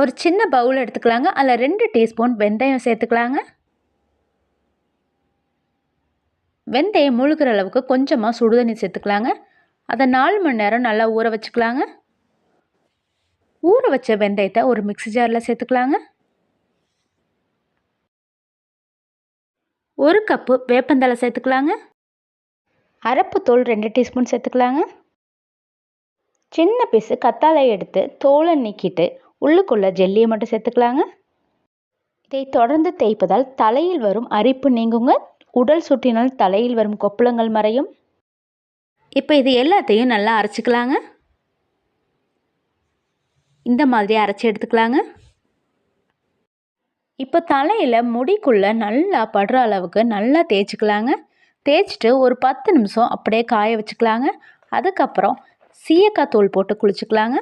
ஒரு சின்ன பவுல் எடுத்துக்கலாங்க. அதில் ரெண்டு டீஸ்பூன் வெந்தயம் சேர்த்துக்கலாங்க. வெந்தயம் முழுகிற அளவுக்கு கொஞ்சமாக சுடுதண்ணி சேர்த்துக்கலாங்க. அதை நாலு மணி நேரம் நல்லா ஊற வச்சுக்கலாங்க. ஊற வச்ச வெந்தயத்தை ஒரு மிக்ஸி ஜாரில் சேர்த்துக்கலாங்க. ஒரு கப்பு வேப்பந்தலை சேர்த்துக்கலாங்க. அரப்பு தோல் ரெண்டு டீஸ்பூன் சேர்த்துக்கலாங்க. சின்ன பீஸு கத்தாழை எடுத்து தோலை நீக்கிட்டு உள்ளுக்குள்ள ஜெல்லியை மட்டும் சேர்த்துக்கலாங்க. இதை தொடர்ந்து தேய்ப்பதால் தலையில் வரும் அரிப்பு நீங்குங்க. உடல் சுற்றினால் தலையில் வரும் கொப்பளங்கள் மறையும். இப்போ இது எல்லாத்தையும் நல்லா அரைச்சிக்கலாங்க. இந்த மாதிரி அரைச்சி எடுத்துக்கலாங்க. இப்போ தலையில் முடிக்குள்ளே நல்லா படுற அளவுக்கு நல்லா தேய்ச்சிக்கலாங்க. தேய்ச்சிட்டு ஒரு பத்து நிமிஷம் அப்படியே காய வச்சுக்கலாங்க. அதுக்கப்புறம் சீயக்காய் தூள் போட்டு குளிச்சுக்கலாங்க.